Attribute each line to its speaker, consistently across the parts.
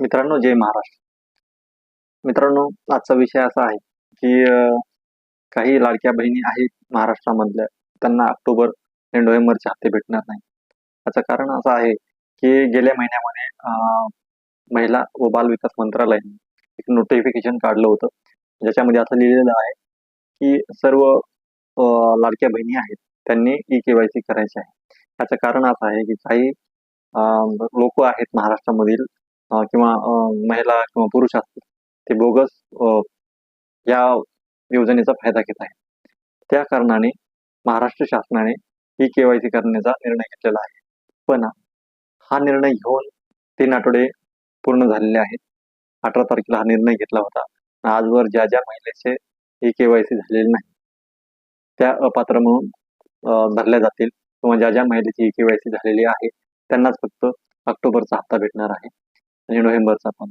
Speaker 1: मित्रांनो जय महाराष्ट्र. मित्रांनो आजचा विषय असा आहे की काही लाडक्या बहिणी आहेत महाराष्ट्रामधल्या त्यांना ऑक्टोबर आणि नोव्हेंबरचे हप्ते भेटणार नाही याचं कारण असं आहे की गेल्या महिन्यामध्ये महिला व बाल विकास मंत्रालयाने एक नोटिफिकेशन काढलं होतं. ज्याच्यामध्ये असं लिहिलेलं आहे की सर्व लाडक्या बहिणी आहेत त्यांनी ई केवायसी करायची आहे. याचं कारण असं आहे की काही लोक आहेत महाराष्ट्रामधील किंवा महिला किंवा पुरुष असतील ते बोगस अ, या योजनेचा फायदा घेत आहेत. त्या कारणाने महाराष्ट्र शासनाने ही केवायसी करण्याचा निर्णय घेतलेला आहे. पण हा निर्णय घेऊन तीन आठवडे पूर्ण झालेले आहेत. अठरा तारखेला हा निर्णय घेतला होता. आजवर ज्या ज्या महिलेचे ही केवायसी झालेली नाही त्या अपात्र म्हणून धरल्या जातील. किंवा ज्या ज्या महिलेची ई केवायसी झालेली आहे त्यांनाच फक्त ऑक्टोबरचा हप्ता भेटणार आहे. आणि नोव्हेंबरचा पण.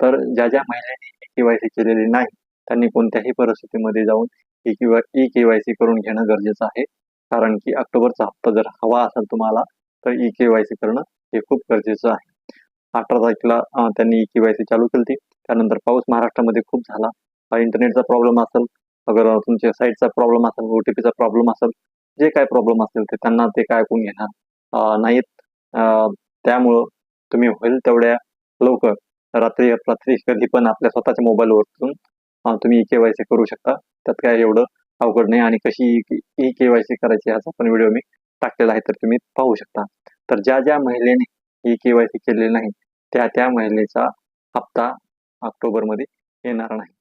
Speaker 1: तर ज्या ज्या महिलांनी ई केवायसी केलेली नाही त्यांनी कोणत्याही परिस्थितीमध्ये जाऊन ई किंवा ई केवायसी करून घेणं गरजेचं आहे. कारण की ऑक्टोबरचा हप्ता जर हवा असेल तुम्हाला तर ई केवायसी करणं हे खूप गरजेचं आहे. अठरा तारखेला त्यांनी ई केवायसी चालू केली त्यानंतर पाऊस महाराष्ट्रामध्ये खूप झाला. इंटरनेटचा प्रॉब्लेम असेल अगर तुमच्या साईटचा प्रॉब्लेम असेल ओ टी पीचा प्रॉब्लेम असेल जे काय प्रॉब्लेम असेल ते त्यांना ते काय ऐकून घेणार नाहीत. त्यामुळं तुम्ही होईल तेवढ्या लवकर. रात्री रात्री कधी पण आपल्या स्वतःच्या मोबाईलवरून तुम्ही ई केवायसी करू शकता. त्यात काय एवढं अवघड नाही आणि कशी ई केवायसी करायची ह्याचा पण व्हिडिओ मी टाकलेला आहे तर तुम्ही पाहू शकता. तर ज्या ज्या महिलेने ई केवायसी केलेली नाही त्या त्या महिलेचा हप्ता ऑक्टोबरमध्ये येणार नाही.